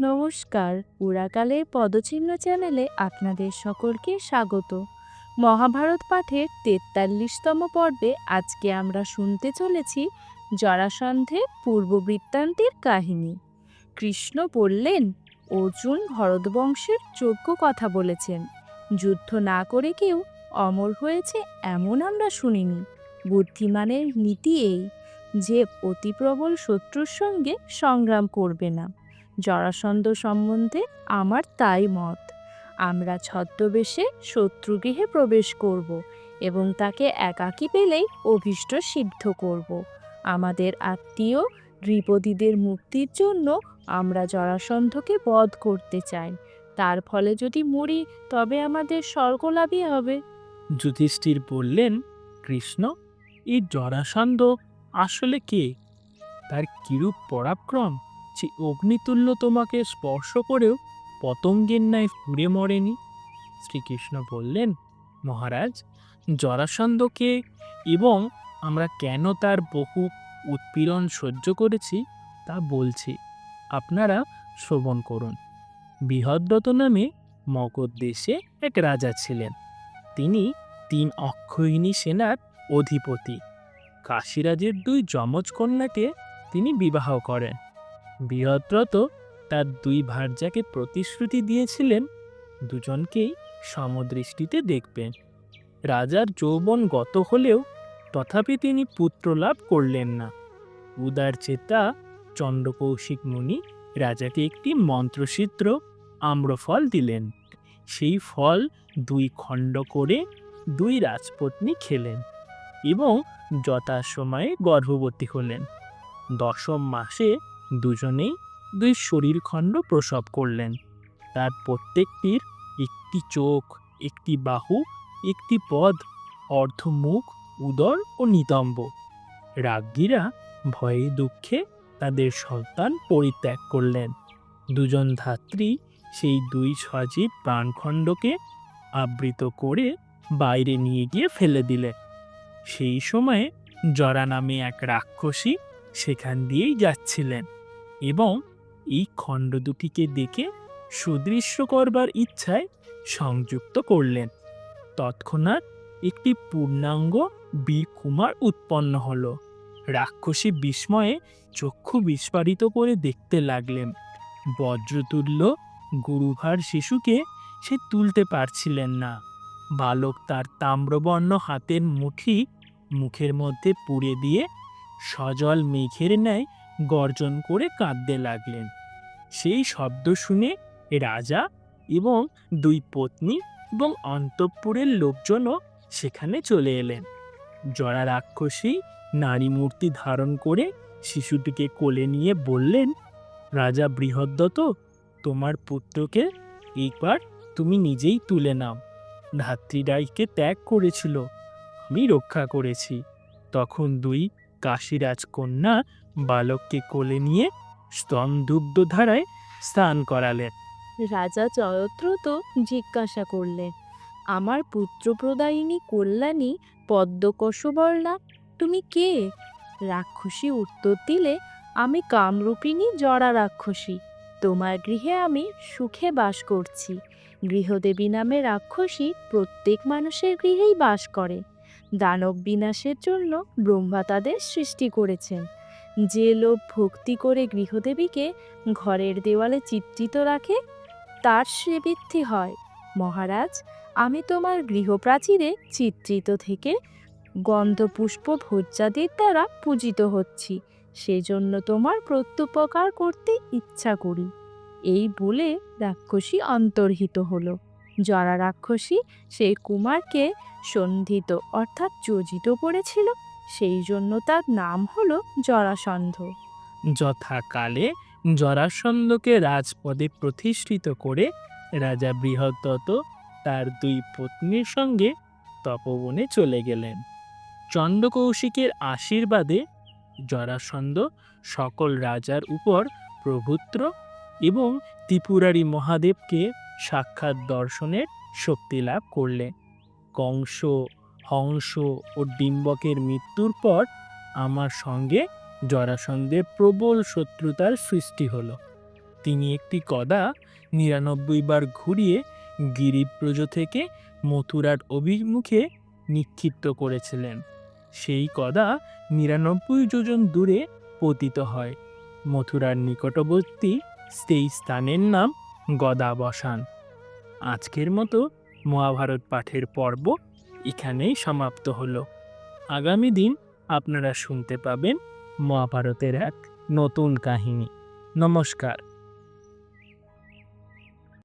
নমস্কার। উড়াকালের পদচিহ্ন চ্যানেলে আপনাদের সকলকে স্বাগত। মহাভারত পাঠের তেতাল্লিশতম পর্বে আজকে আমরা শুনতে চলেছি জরাসন্ধের পূর্ববৃত্তান্তের কাহিনী। কৃষ্ণ বললেন, অর্জুন ভরতবংশের যোগ্য কথা বলেছেন। যুদ্ধ না করে কেউ অমর হয়েছে এমন আমরা শুনিনি। বুদ্ধিমানের নীতি এই যে অতি প্রবল শত্রুর সঙ্গে সংগ্রাম করবে না। জরাসন্ধ সম্বন্ধে আমার তাই মত। আমরা ছদ্মবেশে শত্রুগৃহে প্রবেশ করব এবং তাকে একাকী পেলেই অভীষ্ট সিদ্ধ করব। আমাদের আত্মীয় নৃপতিদের মুক্তির জন্য আমরা জরাসন্ধকে বধ করতে চাই। তার ফলে যদি মরি, তবে আমাদের স্বর্গলাভই হবে। যুধিষ্ঠির বললেন, কৃষ্ণ, এই জরাসন্ধ আসলে কে? তার কিরূপ পরাক্রম? যে অগ্নিতুল্য তোমাকে স্পর্শ করেও পতঙ্গের ন্যায় পুড়ে মরেনি। শ্রীকৃষ্ণ বললেন, মহারাজ, জরাসন্ধকে এবং আমরা কেন তার বহু উৎপীড়ন সহ্য করেছি তা বলছি। আপনারা শ্রবণ করুন। বৃহদ্রত নামে মগধ দেশে এক রাজা ছিলেন। তিনি তিন অক্ষয়িনী সেনার অধিপতি। কাশীরাজের দুই যমজ কন্যাকে তিনি বিবাহ করেন। বৃহদ্রত তার দুই ভার্যাকে প্রতিশ্রুতি দিয়েছিলেন দুজনকেই সমদৃষ্টিতে দেখবেন। রাজার যৌবন গত হলেও তথাপি তিনি পুত্র লাভ করলেন না। উদার চেতা চন্দ্রকৌশিক মুনি রাজাকে একটি মন্ত্রসিদ্ধ আম্রফল দিলেন। সেই ফল দুই খণ্ড করে দুই রাজপত্নী খেলেন এবং যথাসময়ে গর্ভবতী হলেন। দশম মাসে দুজনেই দুই শরীরখণ্ড প্রসব করলেন। তার প্রত্যেকটির একটি চোখ, একটি বাহু, একটি পদ, অর্ধমুখ, উদর ও নিতম্ব। রাজ্ঞীরা ভয়ে দুঃখে তাদের সন্তান পরিত্যাগ করলেন। দুজন ধাত্রী সেই দুই সজীব প্রাণখণ্ডকে আবৃত করে বাইরে নিয়ে গিয়ে ফেলে দিলে সেই সময়ে জরা নামে এক রাক্ষসী সেখান দিয়েই যাচ্ছিলেন। এবং এই খণ্ড দুটিকে দেখে সুদৃশ্য করবার ইচ্ছায় সংযুক্ত করলেন। তৎক্ষণাৎ একটি পূর্ণাঙ্গ বীর কুমার উৎপন্ন হলো। রাক্ষসী বিস্ময়ে চক্ষু বিস্ফারিত করে দেখতে লাগলেন। বজ্রতুল্য গুরুভার শিশুকে সে তুলতে পারছিলেন না। বালক তার তাম্রবর্ণ হাতের মুঠি মুখের মধ্যে পুড়ে দিয়ে সজল মেঘের ন্যায় গর্জন করে কাঁদতে লাগলেন। সেই শব্দ শুনে রাজা এবং দুই পত্নী এবং অন্তঃপুরের লোকজনও সেখানে চলে এলেন। জরা রাক্ষসী নারী মূর্তি ধারণ করে শিশুটিকে কোলে নিয়ে বললেন, রাজা বৃহদ্দত তোমার পুত্রকে এইবার তুমি নিজেই তুলে নাও। ধাত্রীরাইকে ত্যাগ করেছিল, আমি রক্ষা করেছি। তখন দুই কাশীরাজ কন্যা বালককে কোলে নিয়ে স্তম্ভুব্ধ ধারায় স্নান করালেন। রাজা জয়দ্রত জিজ্ঞাসা করলেন, আমার পুত্রপ্রদায়িনী কল্যাণী পদ্মকশবর্ণা, তুমি কে? রাক্ষসী উত্তর দিলে, আমি কামরূপিণী জরা রাক্ষসী, তোমার গৃহে আমি সুখে বাস করছি। গৃহদেবী নামে রাক্ষসী প্রত্যেক মানুষের গৃহেই বাস করে। দানব বিনাশের জন্য ব্রহ্মা তাদের সৃষ্টি করেছেন। যে লোক ভক্তি করে গৃহদেবীকে ঘরের দেওয়ালে চিত্রিত রাখে, তার সে বৃদ্ধি হয়। মহারাজ, আমি তোমার গৃহপ্রাচীরে চিত্রিত থেকে গন্ধপুষ্প ভোজ্যাদির দ্বারা পূজিত হচ্ছি, সেজন্য তোমার প্রত্যুপকার করতে ইচ্ছা করি। এই বলে রাক্ষসী অন্তর্হিত হলো। জরা রাক্ষসী সেই কুমারকে সন্ধিত অর্থাৎ যোজিত করেছিল সেই জন্য তার নাম হলো জরাসন্ধ। যথাকালে জরাসন্ধকে রাজপদে প্রতিষ্ঠিত করে রাজা বৃহদ্দত্ত তার দুই পত্নীর সঙ্গে তপবনে চলে গেলেন। চন্দ্রকৌশিকের আশীর্বাদে জরাসন্ধ সকল রাজার উপর প্রভুত্র এবং ত্রিপুরারি মহাদেবকে সাক্ষাৎ দর্শনের শক্তি লাভ করলেন। কংস হংস ও ডিম্বকের মৃত্যুর পর আমার সঙ্গে জরাসন্ধে প্রবল শত্রুতার সৃষ্টি হলো। তিনি একটি কদা নিরানব্বই বার ঘুরিয়ে গিরিব্রজ থেকে মথুরার অভিমুখে নিক্ষিপ্ত করেছিলেন। সেই কদা নিরানব্বই যোজন দূরে পতিত হয়। মথুরার নিকটবর্তী সেই স্থানের নাম গদাবসান। আজকের মতো মহাভারত পাঠের পর্ব এখানেই সমাপ্ত হলো। আগামী দিন আপনারা শুনতে পাবেন মহাভারতের এক নতুন কাহিনী। নমস্কার।